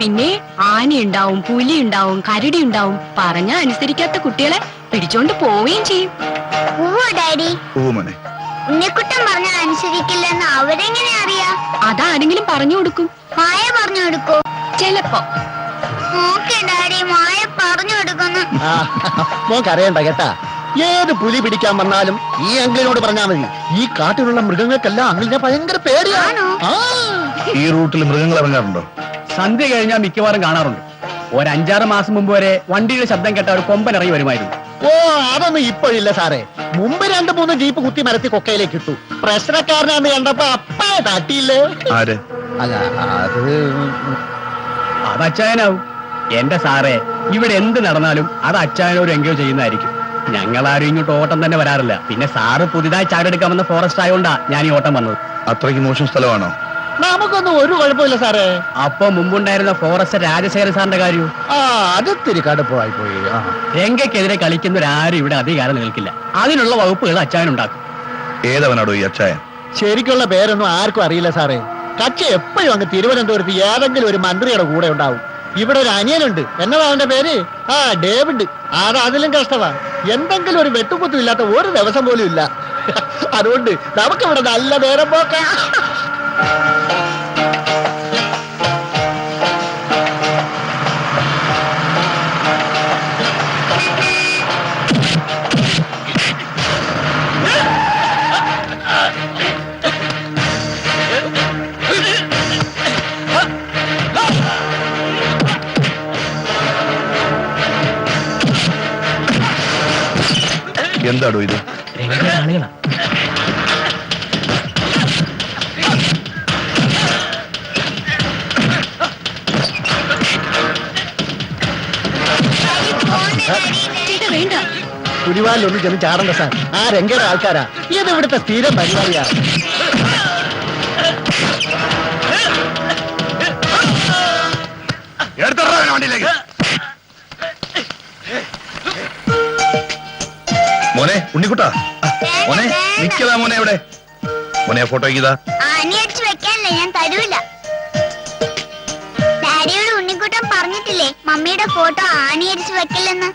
പിന്നെ പുലി ഉണ്ടാവും കരടി ഉണ്ടാവും. പറഞ്ഞ അനുസരിക്കാത്ത കുട്ടികളെ പിടിച്ചോണ്ട് പോവുകയും ചെയ്യും. ഡാഡി. ഓ മോനെ. ഉണ്ണിക്കുട്ടൻ പറഞ്ഞാൽ അനുസരിക്കില്ലെന്ന് അവരെങ്ങനെ അറിയാ? അതാരെങ്കിലും പറഞ്ഞു കൊടുക്കും. മായ പറഞ്ഞു കൊടുക്കോ. ചെലപ്പോ. ഓക്കെ ഡാഡി മായ പറഞ്ഞു കൊടുക്കുന്നു. ആ, മോക്ക് അറിയണ്ട കേട്ടാ. ഏത് പുലി പിടിക്കാൻ വന്നാലും ഈ അങ്കിളിനോട് പറഞ്ഞാ മതി. ഈ കാട്ടിലുള്ള മൃഗങ്ങൾക്കെല്ലാം അങ്കിളിനെ ഭയങ്കര പേടിയാണ് ആണോ? ആ. ഈ റൂട്ടിൽ മൃഗങ്ങൾ ഇറങ്ങാറുണ്ടോ സന്ധ്യ കഴിഞ്ഞാൽ മിക്കവാറും കാണാറുണ്ട്. ഒരു അഞ്ചാറ് മാസം മുമ്പ് വരെ വണ്ടിയുടെ ശബ്ദം കേട്ട ഒരു കൊമ്പൻ ഇറങ്ങി വരുമായിരുന്നു. ഓ അതൊന്നും ഇപ്പോഴില്ല സാറേ. മുമ്പ് രണ്ട് മൂന്ന് ജീപ്പ് കുത്തി മരത്തി കൊക്കയിലേക്ക് ഇട്ടു. പ്രശ്നക്കാരനാന്ന് കണ്ടപ്പോ അപ്പേ തട്ടിയില്ലേ? ആര്? അല്ല അത് അത് അച്ചായനാവും. എന്റെ സാറേ ഇവിടെ എന്ത് നടന്നാലും അത് അച്ചായനോട് എൻഗേജ് ചെയ്യുന്നതായിരിക്കും. ഞങ്ങളാരും ഇങ്ങോട്ട് ഓട്ടം തന്നെ വരാറില്ല. പിന്നെ സാറ് പുതിയതായി ചാടെടുക്കാൻ വന്ന ഫോറസ്റ്റ് ആയതുകൊണ്ടാ ഞാൻ ഈ ഓട്ടം വന്നത്. അത്രയ്ക്ക് മോശം സ്ഥലമാണോ? നമുക്കൊന്നും ഒരു കുഴപ്പമില്ല സാറേ. അപ്പൊ മുമ്പുണ്ടായിരുന്ന ഫോറസ്റ്റ് രാജശേഖര സാറിന്റെ കാര്യവും ആ അത് ഇത്തിരി കടുപ്പമായി പോയി ആ. രംഗയ്ക്കെതിരെ കളിക്കുന്നവരാരും ഇവിടെ അധികാരം നിൽക്കില്ല. അതിനുള്ള വകുപ്പുകൾ അച്ചായനുണ്ടാക്കും. ഏതവനാടോ ഈ അച്ചായൻ? ശരിക്കുള്ള പേരൊന്നും ആർക്കും അറിയില്ല സാറേ. കച്ച എപ്പോഴും അങ്ങ് തിരുവനന്തപുരത്ത് ഏതെങ്കിലും ഒരു മന്ത്രിയുടെ കൂടെ ഉണ്ടാവും. ഇവിടെ ഒരു അനിയനുണ്ട്. എന്നതാ അവന്റെ പേര്? ആ ഡേവിഡ്. അത് അതിലും കഷ്ടമാ എന്തെങ്കിലും ഒരു വെട്ടുകുത്തും ഇല്ലാത്ത ഒരു ദിവസം പോലും ഇല്ല. അതുകൊണ്ട് നമുക്കിവിടെ നല്ല നേരം പോക്കാം. എന്താടോ ഇത് വേണ്ട. പുലിവാലിലൊന്നും ചെന്ന് ചാടണ്ട സാർ. ആ രംഗയുടെ ആൾക്കാരാ. ഇത് ഇവിടുത്തെ സ്ഥിരം പരിപാടിയാ? മോനെ ഉണ്ണിക്കുട്ടാ. മോനെ നിക്കതാ മോനെ എവിടെ മോനെ ഫോട്ടോ ഇതാ. ആനി അടിച്ചു വെക്കാനല്ലേ ഞാൻ തരൂല. ഡാഡിയോട് ഉണ്ണിക്കുട്ടൻ പറഞ്ഞിട്ടില്ലേ മമ്മിയുടെ ഫോട്ടോ ആണി അടിച്ചു വെക്കില്ലെന്ന്?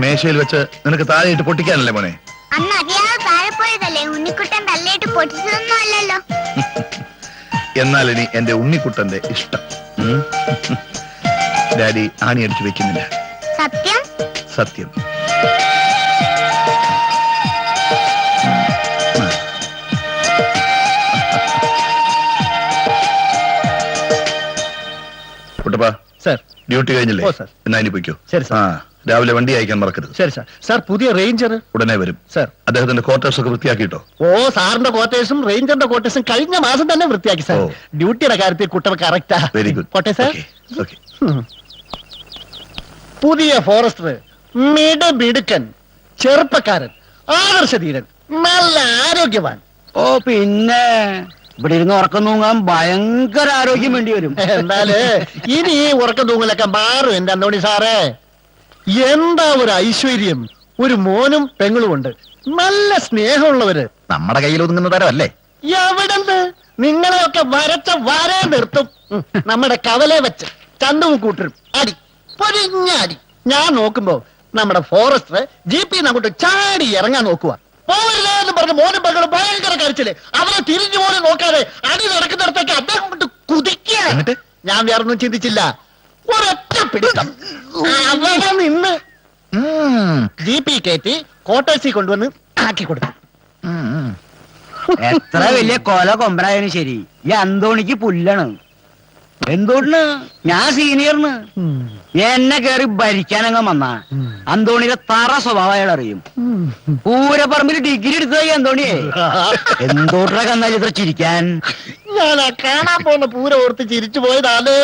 മേശയിൽ വെച്ച് നിനക്ക് താഴെയിട്ട് പൊട്ടിക്കാനല്ലേ മോനെ? അന്ന് അറിയാതെ താഴെ പോയതല്ലേ. ഉണ്ണിക്കുട്ടൻ തല്ലയിട്ട് പൊട്ടിച്ചതൊന്നും അല്ലല്ലോ. എന്നാൽ ഇനി എന്റെ ഉണ്ണിക്കുട്ടന്റെ ഇഷ്ടം. ഉം. ഡാഡി ആണി അടിച്ചു വെക്കുന്നില്ല. സത്യം? സത്യം. കുട്ടപ്പ സർ. ഡ്യൂട്ടി കഴിഞ്ഞില്ലേ? ഓ, സർ. എന്നാ ഇനി പൊയ്ക്കോ? ശരി, സർ. ആ. രാവിലെ വണ്ടി അയക്കാൻ മറക്കരുത്. ശരി സാർ സാർ പുതിയ റേഞ്ചർ ഉടനെ വരും. സാർ അദ്ദേഹത്തിന്റെ ക്വാർട്ടേഴ്സ് ഒക്കെ വൃത്തിയാക്കിട്ടോ ഓ സാറിന്റെ ക്വാർട്ടേഴ്സും റേഞ്ചറിന്റെ ക്വാർട്ടേഴ്സും കഴിഞ്ഞ മാസം തന്നെ വൃത്തിയാക്കി സാർ ഓ. ഡ്യൂട്ടിയുടെ കാര്യത്തിൽ കുട്ടർ കറക്റ്റാ വെരി ഗുഡ് പോട്ടെ സാർ ഓക്കെ പുതിയ ഫോറസ്റ്റർ മിടുമിടുക്കൻ ചെറുപ്പക്കാരൻ ആദർശധീരൻ നല്ല ആരോഗ്യവാൻ. ഓ പിന്നെ ഇവിടെ ഇരുന്ന് ഉറക്കം തൂങ്ങാൻ ഭയങ്കര ആരോഗ്യം വേണ്ടി വരും. എന്നാൽ ഇനി ഈ ഉറക്കം തൂങ്ങലൊക്കെ മാറും എന്റെ അന്തോണി സാറേ. എന്താ ഒരു ഐശ്വര്യം? ഒരു മോനും പെങ്ങളും ഉണ്ട്. നല്ല സ്നേഹമുള്ളവര്. നമ്മുടെ കയ്യിൽ ഒതുങ്ങുന്ന തരമല്ലേ? എവിടെന്ന്? നിങ്ങളെയൊക്കെ വരച്ച വരേ നിർത്തും. നമ്മുടെ കവലെ വെച്ച് ചന്തവും കൂട്ടരും. അടി പൊരിഞ്ഞ അടി. ഞാൻ നോക്കുമ്പോ നമ്മുടെ ഫോറസ്റ്റർ ജീപ്പിൽ നിന്ന് അങ്ങോട്ട് ചാടി ഇറങ്ങാൻ നോക്കുക പോവരുതേ എന്ന് പറഞ്ഞ് മോനും പെങ്ങളും ഭയങ്കര കരച്ചില്ലേ അവരെ തിരിഞ്ഞു പോലും നോക്കാതെ അടി നടക്കുന്നിടത്തേക്ക് അദ്ദേഹം കൊണ്ട് കുതിക്കുക. ഞാൻ വേറൊന്നും ചിന്തിച്ചില്ല. ഒരൊറ്റ പിടുത്തം. അവിടെ നിന്ന് ജീപ്പി കയറ്റി കോട്ടേഴ്സിൽ കൊണ്ടുവന്ന് ആക്കി കൊടുത്തു. എത്ര വലിയ കൊല കൊമ്പനായാലും ശരി. ഈ അന്തോണിക്ക് പുല്ലാണ്. എന്തോണ് ഞാൻ സീനിയറിന്. എന്നെ കേറി ഭരിക്കാനങ്ങ് വന്ന. അന്തോണിയുടെ തറ സ്വഭാവം അയാൾ അറിയും. പൂരപ്പറമ്പിൽ ഡിഗ്രി എടുത്തതായി അന്തോണിയെ. എന്തോട്ടാ കന്നാലും ഇത്ര ചിരിക്കാൻ? ഞാൻ കാണാൻ പോന്ന പൂര ഓർത്ത് ചിരിച്ചു പോയതാണ്.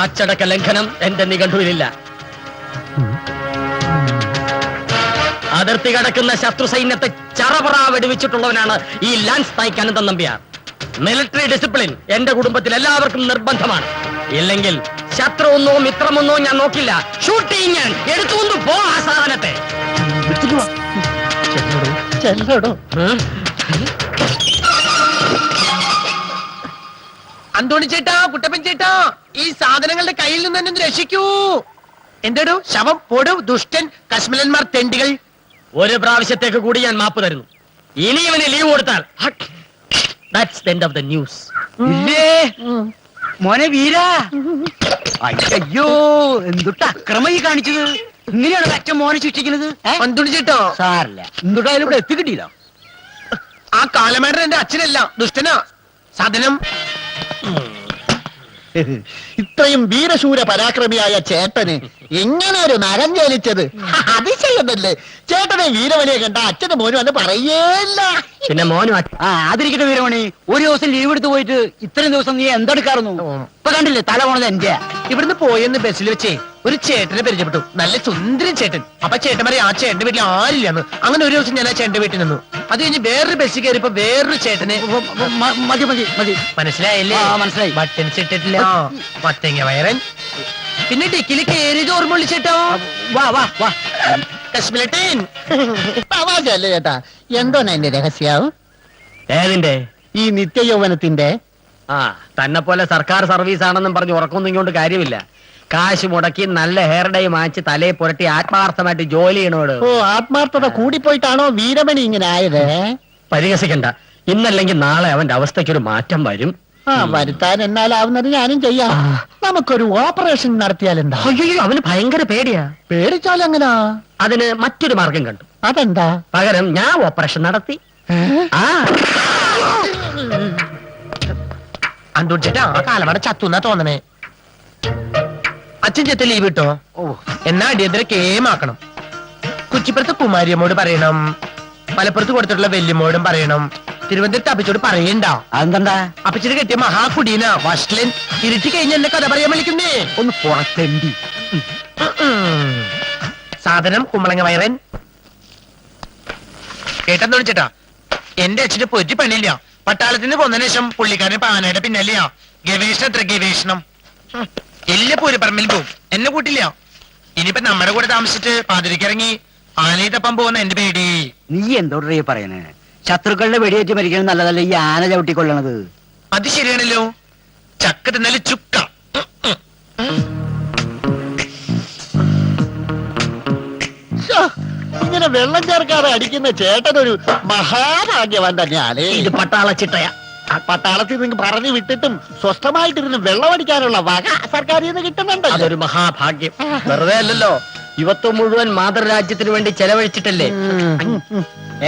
അച്ചടക്ക ലംഘനം എന്റെ നിഘണ്ടുവിലില്ല. അതിർത്തി കടക്കുന്ന ശത്രു സൈന്യത്തെ ചറപറ വെടിവെച്ചിട്ടുള്ളവനാണ് ഈ lance Naik Ananthan Nambiar. Military discipline എന്റെ കുടുംബത്തിൽ എല്ലാവർക്കും നിർബന്ധമാണ്. ഇല്ലെങ്കിൽ ശത്രുവെന്നോ മിത്രമെന്നോ ഞാൻ നോക്കില്ല. ഷൂട്ടിങ് ഞാൻ. എടുത്തുകൊണ്ട് പോ ആ സാധനത്തെ? അന്തോണി ചേട്ടാ കുട്ടപ്പൻ ചേട്ടാ ഈ സാധനങ്ങളുടെ കയ്യിൽ നിന്ന് എന്നെ ഒന്ന് രക്ഷിക്കൂ. എന്തേടോ? ശവം പൊടു ദുഷ്ടൻ കശ്മലന്മാർ തെണ്ടികൾ. ഒരു പ്രാവശ്യത്തേക്ക് കൂടി ഞാൻ മാപ്പ് തരുന്നു. ഇനി ഇവന് ലീവ് കൊടുത്താൽ. That's the end of the news ഇല്ലേ? മോനെ വീര. അയ്യോ എന്തുട്ട് അക്രമ ഈ കാണിച്ചത്? ഇങ്ങനെയാണ് അച്ഛൻ മോനെ ശിക്ഷിക്കുന്നത്? ഏ? അന്തോണി ചേട്ടാ. സാറില്ല എന്തുട്ടായാലും ഇവിടെ എത്തി കിട്ടിയില്ല ആ കാലമേടൻ എന്റെ അച്ഛനല്ല ദുഷ്ടനാ. സാധനം. ഇത്രയും വീരശൂര പരാക്രമിയായ ചേട്ടന് എങ്ങനെ ഒരു നരം ജലിച്ചത് അതിശയമല്ലേ ചേട്ടനെ വീരമണിയെ കണ്ട അച്ഛനും മോനും അന്ന് പറയേല്ല പിന്നെ മോനും ആ അതിരിക്കട്ടെ വീരമണി. ഒരു ദിവസം ലീവ് എടുത്ത് പോയിട്ട് ഇത്രയും ദിവസം നീ എന്തെടുക്കാറുന്നു? ഇപ്പൊ കണ്ടില്ലേ തല പോണത് എന്റെ ഇവിടുന്ന് പോയെന്ന് ബസ്സിൽ വെച്ചേ ഒരു ചേട്ടനെ പരിചയപ്പെട്ടു. നല്ല സുന്ദരൻ ചേട്ടൻ. അപ്പൊ ചേട്ടൻ പറയും ആ ചേട്ടന്റെ വീട്ടിൽ ആരില്ലെന്ന് അങ്ങനെ ഒരു ദിവസം ഞാൻ ആ ചേട്ടന്റെ വീട്ടിൽ നിന്നു. അത് കഴിഞ്ഞ് വേറൊരു ബസ് കയറിയപ്പോ വേറൊരു ചേട്ടനെ മതി മതി മതി. മനസ്സിലായില്ലേ? മനസ്സിലായി. ബട്ടൻ ഇട്ടിട്ടില്ല. മത്തങ്ങ വയറൻ. പിന്നെ ഡിക്കിൽ കയറിയത് ഓർമ്മ വിളിച്ചേട്ടോ വാ വാ വാ. ചേട്ടാ. എന്തോന്നാ എന്റെ രഹസ്യാവും? ഏതിന്റെ? ഈ നിത്യയൗവനത്തിന്റെ. ആ തന്നെ പോലെ സർക്കാർ സർവീസ് ആണെന്നും പറഞ്ഞ് ഉറക്കൊന്നും ഇങ്ങോട്ട് കാര്യമില്ല. കാശ് മുടക്കി നല്ല ഹെയർ ഡൈ മാച്ച് തലയെ പുരട്ടി ആത്മാർത്ഥമായിട്ട് ജോലി ചെയ്യണോട്. ഓ ആത്മാർത്ഥത കൂടിപ്പോയിട്ടാണോ വീരമണി ഇങ്ങനെ ആയത്? പരിഹസിക്കണ്ട. ഇന്നല്ലെങ്കിൽ നാളെ അവന്റെ അവസ്ഥയ്ക്കൊരു മാറ്റം വരും. ആ വരുത്താൻ എന്നാലാവുന്നത് ഞാനും ചെയ്യാം. നമുക്കൊരു ഓപ്പറേഷൻ നടത്തിയാലെന്താ? അയ്യോ അവന് ഭയങ്കര പേടിയാ. പേടിച്ചാൽ എങ്ങനാ അതിന് മറ്റൊരു മാർഗം കണ്ടു. അതെന്താ? പകരം ഞാൻ ഓപ്പറേഷൻ നടത്തി? ആ. അന്തോൺ ചേട്ടാ ആ കാലമട ചത്തുന്നാ തോന്നണേ. അച്ഛൻ ചെത്ത് ലീവ് കിട്ടോ? എന്നാ അടിയന്തര കേമാക്കണം. കുച്ചിപ്പുറത്ത് കുമാരിയമ്മോട് പറയണം മലപ്പുറത്ത് കൊടുത്തിട്ടുള്ള വെല്ലുമോടും പറയണം. തിരുവനന്തപുരത്ത് അപ്പച്ചോട് പറയണ്ട. അതെന്താ? അപ്പച്ചിട്ട് കെട്ടിയ മഹാകുടീന വഷലൻ ഇരുട്ടി കഴിഞ്ഞ എന്നെ കഥ പറയാൻ വിളിക്കുന്നേ. ഒന്ന് പുറത്തെണ്ടി. സാധനം കുമ്പളങ്ങ വയറൻ. കേട്ടെന്ന് വിളിച്ചേട്ടാ എന്റെ അച്ഛന് പൊറ്റി പണിയില്ല. പട്ടാളത്തിന് പോന്നതിന് ശേഷം പുള്ളിക്കാരൻ പാനയുടെ പിന്നല്ലയാ ഗവേഷണം എത്ര ഗവേഷണം. എല്ലാ പൂരപ്പറമ്പിൽ പോവും. എന്നെ കൂട്ടില്ല. ഇനിയിപ്പോ നമ്മുടെ കൂടെ താമസിച്ചിട്ട് പാതിരിക്കിറങ്ങി ആനയെ പമ്പ് പോകുന്ന എന്റെ പേടി. നീ എന്തോടേ പറയണേ? ശത്രുക്കളുടെ വെടിയേറ്റ് മരിക്കണം നല്ലതല്ല ഈ ആന ചവിട്ടിക്കൊള്ളണത്. അത് ശരിയാണല്ലോ. ചക്ക തിന്നാൽ ചുക്ക. ശ്ശോ, ഇങ്ങനെ വെള്ളം ചേർക്കാതെ അടിക്കുന്ന ചേട്ടനൊരു മഹാഭാഗ്യവാൻ തന്നെയാണ്. ഇത് പട്ടാള ചിട്ടയ. ആ പട്ടാളത്തിൽ നിന്ന് പറഞ്ഞു വിട്ടിട്ടും സ്വസ്ഥമായിട്ടിരുന്ന് വെള്ളമടിക്കാനുള്ള വക സർക്കാരിൽ നിന്ന് കിട്ടുന്നുണ്ടല്ലോ. അതൊരു മഹാഭാഗ്യം. വെറുതെ അല്ലല്ലോ. യുവത്വം മുഴുവൻ മാതൃരാജ്യത്തിന് വേണ്ടി ചെലവഴിച്ചിട്ടല്ലേ.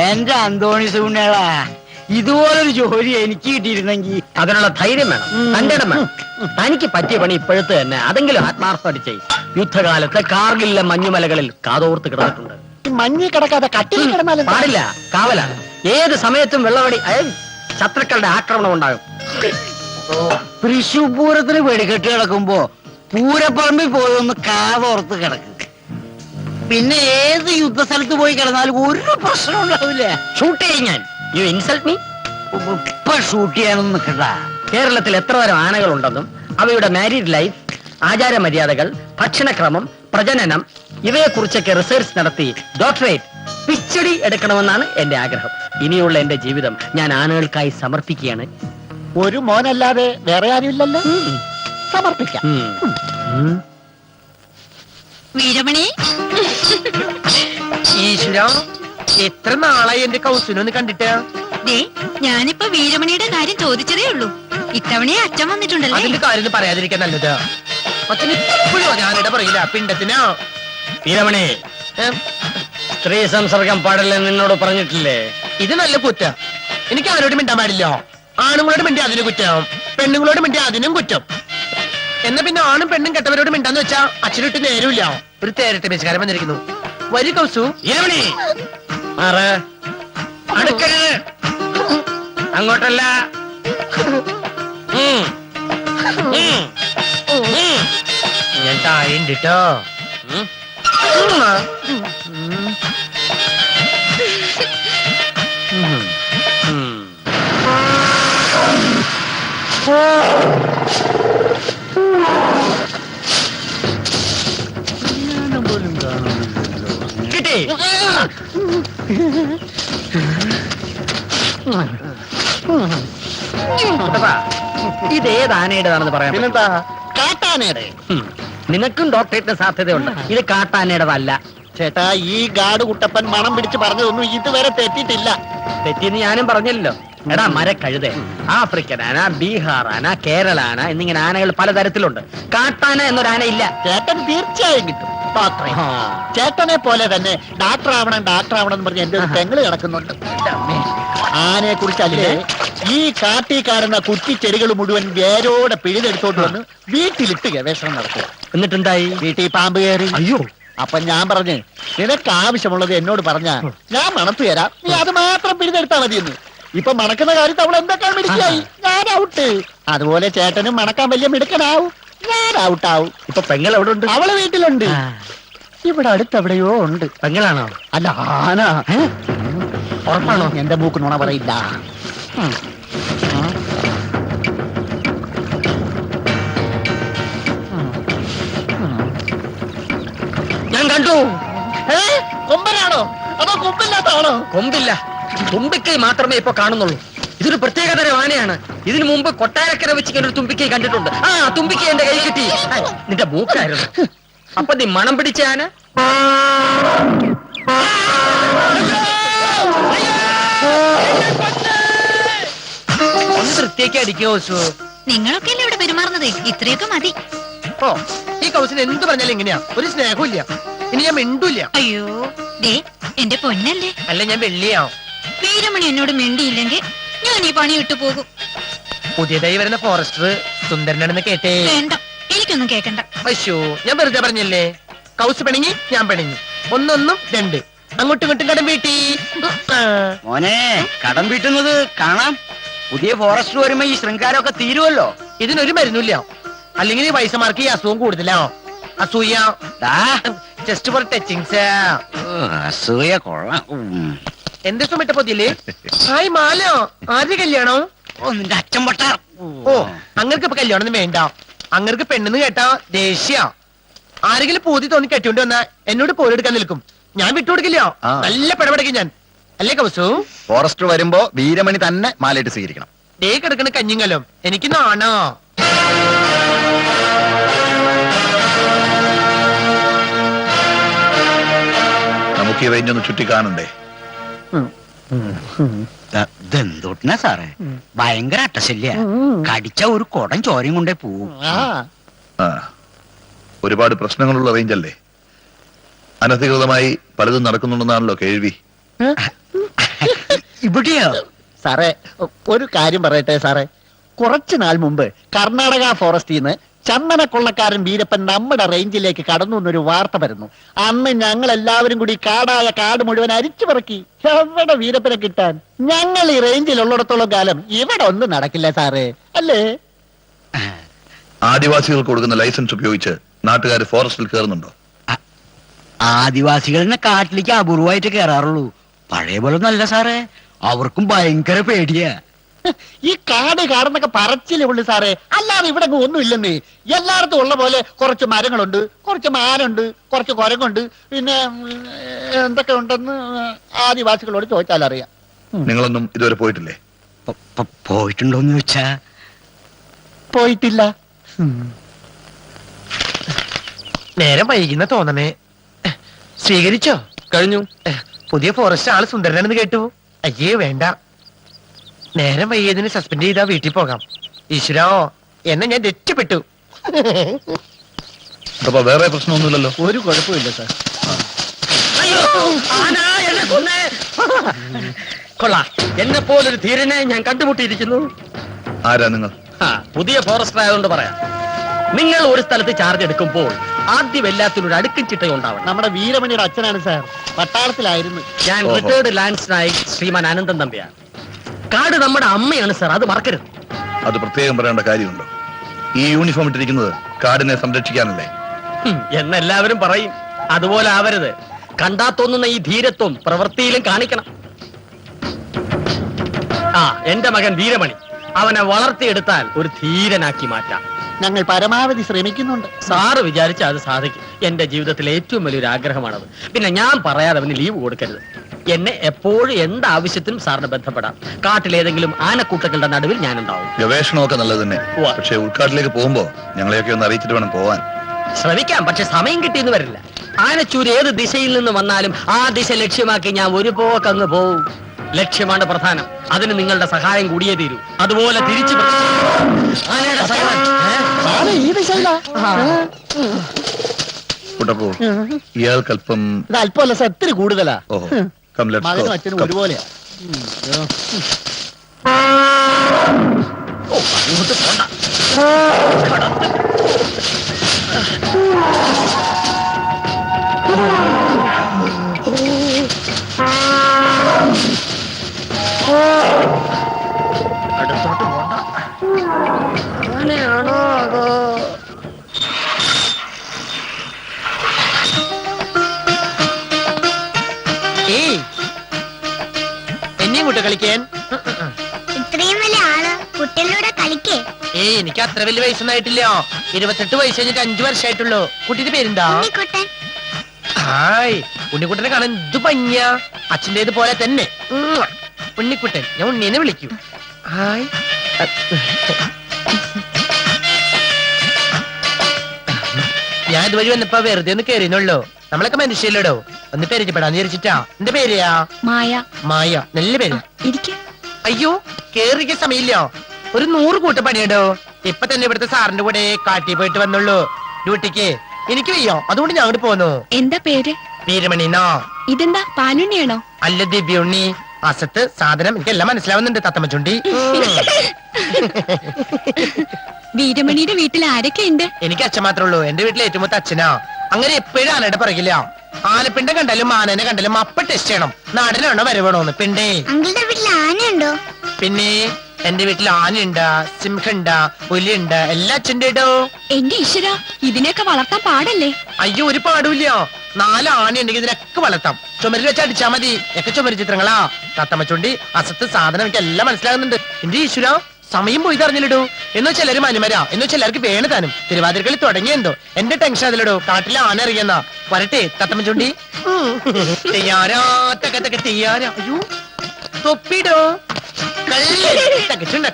എന്റെ അന്തോണി സൂണേളാ ഇതുപോലൊരു ജോലി എനിക്ക് കിട്ടിയിരുന്നെങ്കിൽ അതിനുള്ള ധൈര്യം വേണം കണ്ടിടം വേണം. തനിക്ക് പറ്റിയ പണി ഇപ്പോഴത്തെ തന്നെ അതെങ്കിലും ആത്മാർത്ഥമായിട്ട് ചെയ്യും. യുദ്ധകാലത്തെ കാർഗിലെ മഞ്ഞുമലകളിൽ കാതോർത്ത് കിടന്നിട്ടുണ്ട്. മഞ്ഞ് കിടക്കാതെ കട്ടിൽ കിടന്നാലും പാടില്ല കാവലാണ്. ഏത് സമയത്തും വെള്ളവടി ശത്രുക്കളുടെ ആക്രമണം ഉണ്ടാകും. തൃശൂർ പൂരത്തിന് വെടിക്കെട്ട് കിടക്കുമ്പോ പൂരപ്പറമ്പിൽ പോയൊന്ന് കാതോർത്ത് കിടക്ക്. പിന്നെ ഏത് യുദ്ധസ്ഥലത്ത് പോയി കിടന്നാലും ഒരു പ്രശ്നം ഉണ്ടാവില്ല. ഷൂട്ട് ചെയ്യും ഞാൻ. യു ഇൻസൾട്ട് മീ ഇപ്പൊ ഷൂട്ട് ചെയ്യാനൊന്നും നിൽക്കണ്ട കേരളത്തിൽ എത്ര തരം ആനകളുണ്ടെന്നും അവയുടെ മാരീഡ് ലൈഫ് ആചാര മര്യാദകൾ ഭക്ഷണക്രമം പ്രജനനം ഇവയെക്കുറിച്ചൊക്കെ റിസർച്ച് നടത്തി ഡോക്ടറേറ്റ് പിച്ചടി എടുക്കണമെന്നാണ് എന്റെ ആഗ്രഹം. ഇനിയുള്ള എന്റെ ജീവിതം ഞാൻ ആനകൾക്കായി സമർപ്പിക്കുകയാണ്. ഒരു മോനല്ലാതെ വേറെ ആരുമില്ലല്ലോ? സമർപ്പിക്കാം. വീരമണി? ഈശ്വര എത്ര നാളായി എന്റെ കൗസുനൊന്ന് കണ്ടിട്ട്? ദേ ഞാനിപ്പോ വീരമണിയുടെ കാര്യം ചോദിച്ചതേ ഉള്ളൂ. ഇത്തവണയെ അച്ഛൻ വന്നിട്ടുണ്ടല്ലോ? അതിന്റെ കാര്യം പറയാതിരിക്കാൻ നല്ലത്. അച്ഛൻ ഇപ്പോഴും ഞാനിട പറയില്ല പിണ്ടത്തിനാ? വീരമണി സ്ത്രീ സംസർഗം പാടില്ലെന്ന് നിന്നോട് പറഞ്ഞിട്ടില്ലേ? ഇത് നല്ല കുറ്റ. എനിക്ക് ആരോടും മിണ്ടാൻ പാടില്ല. ആണുങ്ങളോട് മിണ്ടി അതിന് കുറ്റം. പെണ്ണുങ്ങളോട് മിണ്ടി അതിനും കുറ്റം. എന്നാ പിന്നെ ആണും പെണ്ണും കെട്ടവരോട് മിണ്ടാന്ന് വെച്ചാ അച്ഛനിട്ട് നേരമില്ല ഒരു തേരട്ടെ മിസ്കാരം വന്നിരിക്കുന്നു. വരി കൗസു. അടുക്കരുത് അങ്ങോട്ടല്ല. ഞാൻ താഴെയുണ്ട് കേട്ടോ കിട്ടി ഇതേത് ആനയുടേതാണെന്ന് പറയാൻ പറ്റുമോ? പിന്നെന്താ? കാട്ടാനയുടെ. നിനക്കും ഡോക്ടറേറ്റിന് സാധ്യതയുണ്ട്. ഇത് കാട്ടാനയുടേതല്ല. ചേട്ടാ ഈ ഗാഡ് കുട്ടപ്പൻ മണം പിടിച്ച് പറഞ്ഞതൊന്നും ഇതുവരെ തെറ്റിട്ടില്ല. തെറ്റിന്ന് ഞാനും പറഞ്ഞില്ലല്ലോ. എടാ മരക്കഴുത. ആഫ്രിക്കൻ ആന ബീഹാർ ആന കേരള ആന എന്നിങ്ങനെ ആനകൾ പലതരത്തിലുണ്ട്. കാട്ടാന എന്നൊരു ആന ഇല്ല ചേട്ടൻ തീർച്ചയായും കിട്ടും. ഡോക്ടറെ ചേട്ടനെ പോലെ തന്നെ ഡാക്ടർ ആവണം ഡാക്ടർ ആവണം എന്ന് പറഞ്ഞ് എന്റെ ഒരു പെങ്ങൾ കിടക്കുന്നുണ്ട്. ആനയെ കുറിച്ചല്ലേ ഈ കാട്ടി കാണുന്ന കുറ്റിച്ചെടികൾ മുഴുവൻ വേരോടെ പിഴുതെടുത്തോണ്ട് വന്ന് വീട്ടിലിട്ട് ഗവേഷണം നടക്കും എന്നിട്ടുണ്ടായി വീട്ടിൽ പാമ്പ് കയറി. അയ്യോ. അപ്പൊ ഞാൻ പറഞ്ഞ് നിനക്ക് ആവശ്യമുള്ളത് എന്നോട് പറഞ്ഞ ഞാൻ മണത്തു തരാം. നീ അത് മാത്രം പിഴുതെടുത്താ മതിയെന്ന്. ഇപ്പൊ മണക്കുന്ന കാര്യത്തിൽ അവൾ എന്തൊക്കെ മിടുക്കിയായി? ഞാൻ ഔട്ട് അതുപോലെ ചേട്ടനും മണക്കാൻ വലിയ മിടുക്കനാവും. ഞാൻ ഔട്ടാവും ഇപ്പൊ പെങ്ങൾ എവിടെ ഉണ്ട് അവൾ വീട്ടിലുണ്ട്. ഇവിടെ അടുത്തെവിടെയോ ഉണ്ട്. പെങ്ങളാണോ? അല്ല ആന. ഉറപ്പാണോ? എന്റെ മൂക്ക് നുണ പറയില്ല. ഞാൻ കണ്ടു. ഏ? കൊമ്പനാണോ? അതോ കൊമ്പില്ലാത്താണോ കൊമ്പില്ല. തുമ്പിക്കൈ മാത്രമേ ഇപ്പൊ കാണുന്നുള്ളൂ. ഇതൊരു പ്രത്യേകതര ആനയാണ്. ഇതിനു മുമ്പ് കൊട്ടാരക്കര വെച്ച് ഇങ്ങനെ ഒരു തുമ്പിക്കൈ കണ്ടിട്ടുണ്ട്. ആ തുമ്പിക്ക എന്റെ കൈ കിട്ടി. ആ, നിന്റെ മൂക്കായിരുന്നു. അപ്പൊ നീ മണം പിടിച്ച ആന? ഒന്ന് വൃത്തിയൊക്കെ അടിക്കോ സു നിങ്ങളൊക്കെ അല്ലേ ഇവിടെ പെരുമാറുന്നത്? ഇത്രയൊക്കെ മതി. ഓ ഈ കൗസിന് എന്ത് പറഞ്ഞാലും ഇങ്ങനെയാ? ഒരു സ്നേഹമില്ല ഇനി ഞാൻ മിണ്ടൂല്ല. അയ്യോ ദേ എന്റെ പൊന്നല്ലേ? അല്ല ഞാൻ വെള്ളിയാവും. വീരമണി എന്നോട് മിണ്ടിയില്ലെങ്കിൽ ഞാൻ ഈ പണി വിട്ടു പോകും. പുതിയതായി വരുന്ന ഫോറസ്റ്റർ സുന്ദരനാണെന്ന് കേട്ടേ. വേണ്ട എനിക്കൊന്നും കേക്കണ്ട. അശ്യോ ഞാൻ വെറുതെ പറഞ്ഞല്ലേ? കൗസ് പിണങ്ങി ഞാൻ പണിഞ്ഞു. ഒന്നൊന്നും രണ്ട്. അങ്ങോട്ടും ഇങ്ങോട്ടും കടം വീട്ടി. ആ. മോനെ കടം വീട്ടുന്നത് കാണാം. പുതിയ ഫോറസ്റ്റ് വരുമ്പോ ഈ ശൃംഗാരമൊക്കെ തീരുമല്ലോ ഇതിനൊരു മരുന്നില്ല. അല്ലെങ്കിൽ ഈ വയസ്സമാർക്ക് ഈ അസുഖം കൂടുതലോ. അസൂയ. ദാ, ജസ്റ്റ് ഫോർ ടച്ചിങ്സ് സാ അസൂയ കൊള്ളാം. ഉം. എന്ത് സുമിട്ട പൊതിയില്ലേ ഹായ് മാലോ. ആദ്യ കല്യാണോ? ഓ നിന്റെ അച്ഛൻ പൊട്ട. ഓ അങ്ങർക്ക് ഇപ്പൊ കല്യാണം വേണ്ട. അങ്ങർക്ക് പെണ്ണെന്ന് കേട്ടാ ദേഷ്യ. ആരെങ്കിലും പൂതി തോന്നി കെട്ടിയോണ്ട് വന്നാ എന്നോട് പോരെടുക്കാൻ നിൽക്കും. ഞാൻ വിട്ടുകൊടുക്കില്ല ആ. നല്ല പിടപെടക്കും ഞാൻ. അല്ലേ കൗസു? ഫോറസ്റ്റ് വരുമ്പോ വീരമണി തന്നെ മാലയിട്ട് സ്വീകരിക്കണം. ദേ കിടക്കണ കഞ്ഞിങ്ങലും. എനിക്ക് നാണോ? നമുക്ക് ഒന്ന് ചുറ്റി കാണണ്ടേ ഇതെന്തോട്ടിനാ സാറേ. ഭയങ്കര അട്ടശല്യ. കടിച്ച ഒരു കുടം ചോരയും കൊണ്ടേ പോവും. ആ. ആ ഒരുപാട് പ്രശ്നങ്ങളുള്ള റേഞ്ച് അല്ലേ അനധികൃതമായി പലതും നടക്കുന്നുണ്ടെന്നാണല്ലോ കേൾവി. ഇവിടെയോ? സാറേ ഒരു കാര്യം പറയട്ടെ സാറേ. കുറച്ചു നാൾ മുമ്പ് കർണാടക ഫോറസ്റ്റിൽ നിന്ന് ചന്ദന കൊള്ളക്കാരൻ വീരപ്പൻ നമ്മുടെ റേഞ്ചിലേക്ക് കടന്നു എന്നൊരു വാർത്ത വരുന്നു. അന്ന് ഞങ്ങൾ എല്ലാവരും കൂടി കാടായ കാട് മുഴുവൻ അരിച്ചു പറക്കി എവിടെ വീരപ്പനെ കിട്ടാൻ? ഞങ്ങൾ ഈ റേഞ്ചിൽ റേഞ്ചിലുള്ളിടത്തോളം കാലം ഇവിടെ ഒന്നും നടക്കില്ല സാറേ. അല്ലേ? ആദിവാസികൾക്ക് കൊടുക്കുന്ന ലൈസൻസ് ഉപയോഗിച്ച് നാട്ടുകാർ ഫോറസ്റ്റിൽ കയറുന്നുണ്ടോ? ആദിവാസികളിനെ കാട്ടിലേക്ക് അപൂർവമായിട്ട് കയറാറുള്ളൂ. പഴയ പോലെ നല്ല സാറേ. അവർക്കും ഭയങ്കര പേടിയാ. ഈ കാട് കാടെന്നൊക്കെ പറച്ചിലേ ഉള്ളു സാറേ. അല്ലാതെ ഇവിടെ ഒന്നും ഒന്നുമില്ലെന്നേ. എല്ലായിടത്തും ഉള്ള പോലെ കുറച്ച് മരങ്ങളുണ്ട് കുറച്ച് മാനുണ്ട് കുറച്ച് കുരങ്ങുണ്ട്. പിന്നെ എന്തൊക്കെ ഉണ്ടെന്ന് ആദിവാസികളോട് ചോദിച്ചാൽ അറിയാം. നിങ്ങളൊന്നും ഇതുവരെ പോയിട്ടില്ലേ? പോയിട്ടുണ്ടോന്ന് ചോദിച്ചാ? പോയിട്ടില്ല. നേരം വൈകുന്ന തോന്നണേ. സ്വീകരിച്ചോ? കഴിഞ്ഞു. പുതിയ ഫോറസ്റ്റ് ആൾ സുന്ദരനാണെന്ന് കേട്ടു. അയ്യേ വേണ്ട. നേരം വൈകിയതിന് സസ്പെൻഡ് ചെയ്താ വീട്ടിൽ പോകാം. ഈശ്വരോ എന്നെ ഞാൻ രക്ഷപ്പെട്ടു. അപ്പൊ വേറെ പ്രശ്നമൊന്നുമില്ലല്ലോ? ഒരു കുഴപ്പമില്ല സാർ. അയ്യോ എന്നെ കൊന്നേ? കൊള്ളാ. എന്നെ പോലൊരു ധീരനെ ഞാൻ കണ്ടുമുട്ടിയിരിക്കുന്നു. ആരാ നിങ്ങൾ? ആ, പുതിയ ഫോറസ്റ്റർ ആയതുകൊണ്ട് പറയാം. നിങ്ങൾ ഒരു സ്ഥലത്ത് ചാർജ് എടുക്കുമ്പോൾ ആദ്യം എല്ലാത്തിനും ഒരു അടുക്കും ചിട്ടയും ഉണ്ടാവണം. നമ്മുടെ വീരമണിയുടെ അച്ഛനാണ് സാർ. പട്ടാളത്തിലായിരുന്നു. ഞാൻ retired retired lance Naik Shriman Ananthan തമ്പിയാണ്. കാട് നമ്മുടെ അമ്മയാണ് സാർ അത് മറക്കരുത്. അത് പ്രത്യേകം പറയേണ്ട കാര്യമുണ്ടോ. ഈ യൂണിഫോം ഇട്ടിരിക്കുന്നത് കാടിനെ സംരക്ഷിക്കാനല്ലേ? എന്നെല്ലാവരും പറയും അതുപോലെ ആവരുത്. കണ്ടാ തോന്നുന്ന ഈ ധീരത്വം പ്രവൃത്തിയിലും കാണിക്കണം. ആ എന്റെ മകൻ ധീരമണി അവനെ വളർത്തിയെടുത്താൽ ഒരു ധീരനാക്കി മാറ്റാം. ഞങ്ങൾ പരമാവധി ശ്രമിക്കുന്നുണ്ട്. സാറ് വിചാരിച്ച അത് സാധിക്കും. എന്റെ ജീവിതത്തിലെ ഏറ്റവും വലിയൊരു ആഗ്രഹമാണത്. പിന്നെ ഞാൻ പറയാതെ അവന് ലീവ് കൊടുക്കരുത്. എന്നെ എപ്പോഴും എന്ത് ആവശ്യത്തിനും സാറിന് ബന്ധപ്പെടാം. കാട്ടിലേതെങ്കിലും ആനക്കൂട്ടങ്ങളുടെ നടുവിൽ ഞാനുണ്ടാവും. ഗവേഷണമൊക്കെ നല്ലത് തന്നെ. പക്ഷേ പക്ഷെ ഉൾക്കാട്ടിലേക്ക് പോകുമ്പോ ഞങ്ങളെയൊക്കെ ഒന്ന് അറിയിച്ചിട്ട് വേണം പോവാൻ. ശ്രമിക്കാം പക്ഷെ സമയം കിട്ടിയെന്ന് വരില്ല. ആനച്ചൂര് ഏത് ദിശയിൽ നിന്ന് വന്നാലും ആ ദിശ ലക്ഷ്യമാക്കി ഞാൻ ഒരു പോക്കങ്ങ് പോവും. ലക്ഷ്യമാണ് പ്രധാനം. അതിന് നിങ്ങളുടെ സഹായം കൂടിയേ തീരൂ. അതുപോലെ തിരിച്ചു പ്ര- ആനയുടെ ഏ? സാറേ ഈ ദിശയിലാ? കുട്ടപ്പോ ഇയാൾക്ക് അല്പം അല്പമല്ല സത്തിരി കൂടുതലാ. ഓഹോ. കം ലെറ്റ്സ് മകനും ഗോ അച്ഛനും ഒരുപോലെയാ. ഓ, അങ്ങോട്ട് പോണ്ട. അടുത്തോട്ട് പോണ്ട. അങ്ങനെയാണോ അതോ? ഏയ് എനിക്ക് അത്ര വലിയ വയസ്സൊന്നായിട്ടില്ല ഇരുപത്തെട്ട് വയസ്സ് കഴിഞ്ഞിട്ട് അഞ്ചു വർഷമായിട്ടുള്ളൂ കുട്ടിയുടെ പേരെന്താ ഹായ് ഉണ്ണിക്കുട്ടനെ കാണാൻ എന്ത് പഞ്ഞ അച്ഛന്റെത് പോലെ തന്നെ. ഉണ്ണിക്കുട്ടൻ ഞാൻ ഉണ്ണീനെ വിളിക്കൂ. ഹായ്. ഞാൻ ഇതുവഴി വന്നപ്പോ വെറുതെ ഒന്ന് കേറിനുള്ളൂ നമ്മളൊക്കെ മനുഷ്യല്ലോ ഒന്ന് പരിചയപ്പെടാന്ന് വിചാരിച്ചിട്ടാ. എന്റെ പേരെയാ മായ. മായ. നല്ല പേര്. അയ്യോ കേറിക്ക സമയമില്ല ഒരു നൂറ് കൂട്ട് പണിയുണ്ടോ ഇപ്പൊ തന്നെ ഇവിടുത്തെ സാറിന്റെ കൂടെ കാട്ടി പോയിട്ട് വന്നുള്ളൂ. ഡ്യൂട്ടിക്ക്. എനിക്ക് വയ്യോ? അതുകൊണ്ട് ഞാൻ അവിടെ പോന്നു. എന്താ പേര്? വീരമണിനോ ഇതെന്താ പാനുണ്ണിയാണോ അല്ല ദിവ്യുണ്ണി. അസത്ത് സാധനം എനിക്ക് എല്ലാം മനസ്സിലാവുന്നുണ്ട് തത്തമ്മച്ചുണ്ടി വീരമണിയുടെ വീട്ടിൽ ആരൊക്കെ ഉണ്ട് എനിക്ക് അച്ഛൻ മാത്രമേ ഉള്ളൂ. എന്റെ വീട്ടിലെ ഏറ്റവും മൂത്ത അച്ഛനാ. അങ്ങനെ എപ്പോഴും ആനയുടെ പറയില്ല ആനപ്പിണ്ട കണ്ടാലും ആനനെ കണ്ടാലും അപ്പ ടെസ്റ്റ് ചെയ്യണം. നാടിനാണോ വരവേണോന്ന്. പിണ്ടേ അങ്കിളുടെ വീട്ടിൽ ആനയുണ്ടോ? പിന്നെ? എന്റെ വീട്ടിൽ ആനയുണ്ട് സിംഹുണ്ട് പുലിയുണ്ട് എല്ലാ അച്ഛന്റെ ഇടോ. എന്റെ ഈശ്വര ഇതിനെയൊക്കെ വളർത്താൻ പാടല്ലേ? അയ്യോ ഒരു പാടില്ല നാല് ആനയുണ്ടെങ്കിൽ ഇതിനൊക്കെ വളർത്താം. ചുമരിൽ വെച്ച് അടിച്ചാ മതി. ഒക്കെ ചുമരി ചിത്രങ്ങളാ. തത്തമ്മ ചുണ്ടി അസത്ത് സാധനം എനിക്ക് എല്ലാം മനസ്സിലാകുന്നുണ്ട്. എന്റെ ഈശ്വര സമയം പോയി തറഞ്ഞിലിടൂ എന്ന് വെച്ചാൽ എല്ലാവരും അനുമരാ. എന്ന് വെച്ചാൽ എല്ലാവർക്കും വേണ താനും. തിരുവാതിരക്കളി തുടങ്ങിയെന്തോ? എന്റെ ടെൻഷൻ അതിലടോ. കാട്ടിലെ ആന അറിയുന്ന വരട്ടെ തത്തമ്മച്ചുണ്ടി. തെയ്യാരാ തക തക തെയ്യാരാ അയ്യോ തൊപ്പിടോ. തകച്ചുണ്ട